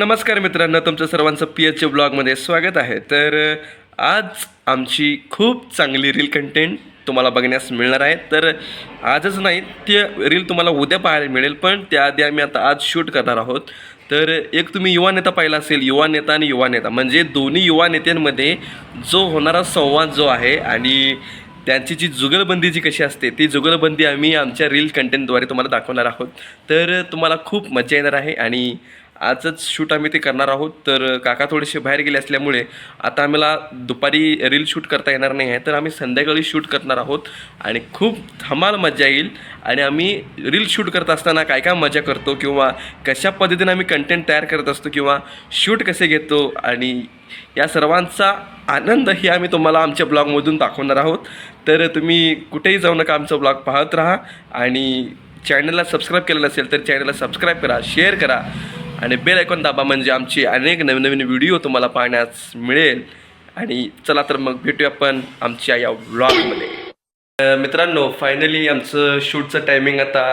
नमस्कार मित्रांनो तुमचं सर्वांचं पी एच ब्लॉगमध्ये स्वागत आहे. तर आज आमची खूप चांगली रील कंटेंट तुम्हाला बघण्यास मिळणार आहे. तर आजच नाही ते रील तुम्हाला उद्या पाहायला मिळेल पण त्याआधी आम्ही आता आज शूट करणार आहोत. तर एक तुम्ही युवा नेता पाहिला असेल युवा नेता आणि युवा नेता. म्हणजे दोन्ही युवा नेत्यांमध्ये जो होणारा संवाद जो आहे आणि त्यांची जी जुगलबंदी जी कशी असते ती जुगलबंदी आम्ही आमच्या रील कंटेंटद्वारे तुम्हाला दाखवणार आहोत. तर तुम्हाला खूप मजा येणार आहे आणि आजच शूट आम्ही ते करणार आहोत. तर काका थोडेसे बाहेर गेले असल्यामुळे आता आम्हाला दुपारी रील शूट करता येणार नाही आहे. तर आम्ही संध्याकाळी शूट करणार आहोत. आणि खूप धमाल मजा येईल. आणि आम्ही रील शूट करत असताना काय काय मजा करतो किंवा कशा पद्धतीने आम्ही कंटेंट तयार करत असतो किंवा शूट कसे घेतो आणि या सर्वांचा आनंदही आम्ही तुम्हाला आमच्या ब्लॉगमधून दाखवणार आहोत. तर तुम्ही कुठेही जाऊ नका आमचा ब्लॉग पाहत राहा. आणि चॅनलला सबस्क्राईब केलं नसेल तर चॅनलला सबस्क्राईब करा शेअर करा. आणि बेल ऐकून दाबा म्हणजे आमचे अनेक नवीन नवीन व्हिडिओ तुम्हाला पाहण्यास मिळेल. आणि चला तर मग भेटूया आपण आमच्या या व्लॉगमध्ये मित्रांनो फायनली आमचं शूटचं टायमिंग आता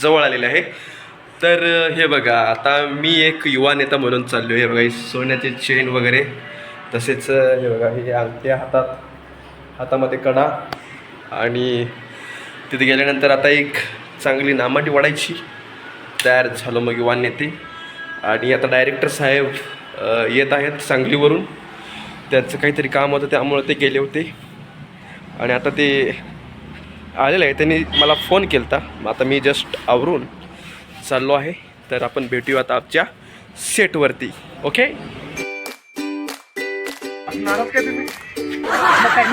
जवळ आलेलं आहे. तर हे बघा आता मी एक युवा नेता म्हणून चाललो हे बघा ही सोन्याची चेन वगैरे. तसेच हे बघा हे अंगठ्या हातात हातामध्ये कडा. आणि तिथे गेल्यानंतर आता एक चांगली नामाटी वाढायची तयार झालो मग युवा नेते. आणि आता डायरेक्टर साहेब येत आहेत सांगलीवरून. त्यांचं काहीतरी काम होतं त्यामुळे ते गेले होते. आणि आता ते आलेलं आहे त्यांनी मला फोन केला होता मग आता मी जस्ट आवरून चाललो आहे. तर आपण भेटूया आता आमच्या सेटवरती ओके नाराज काय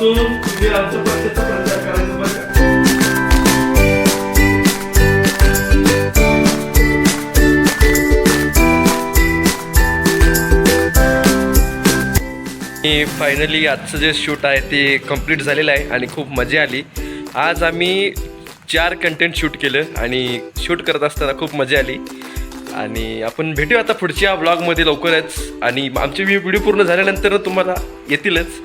आतापासून तुम्ही आमच्या पक्षाचा प्रचार करायचा बरं का? फायनली आजचं जे शूट आहे ते कंप्लीट झालेलं आहे आणि खूप मजा आली. आज आम्ही चार कंटेंट शूट केलं आणि शूट करत असताना खूप मजा आली. आणि आपण भेटूया आता पुढच्या ब्लॉगमध्ये लवकरच. आणि आमचे व्हिडिओ पूर्ण झाल्यानंतर तुम्हाला येतीलच.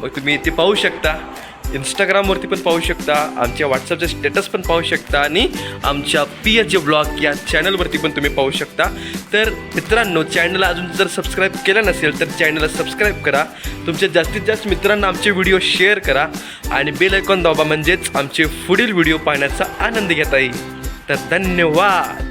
मग तुम्ही ते पाहू शकता. इंस्टाग्रामवरती पण पाहू शकता. आमच्या व्हॉट्सअपचे स्टेटस पण पाहू शकता. आणि आमच्या पी एच जे ब्लॉग या चॅनलवरती पण तुम्ही पाहू शकता. तर मित्रांनो चॅनलला अजून जर सबस्क्राईब केलं नसेल तर चॅनलला सबस्क्राईब करा. तुमच्या जास्तीत जास्त मित्रांना आमचे व्हिडिओ शेअर करा. आणि बेल ऐकॉन दाबा म्हणजेच आमचे पुढील व्हिडिओ पाहण्याचा आनंद घेता येईल. तर धन्यवाद!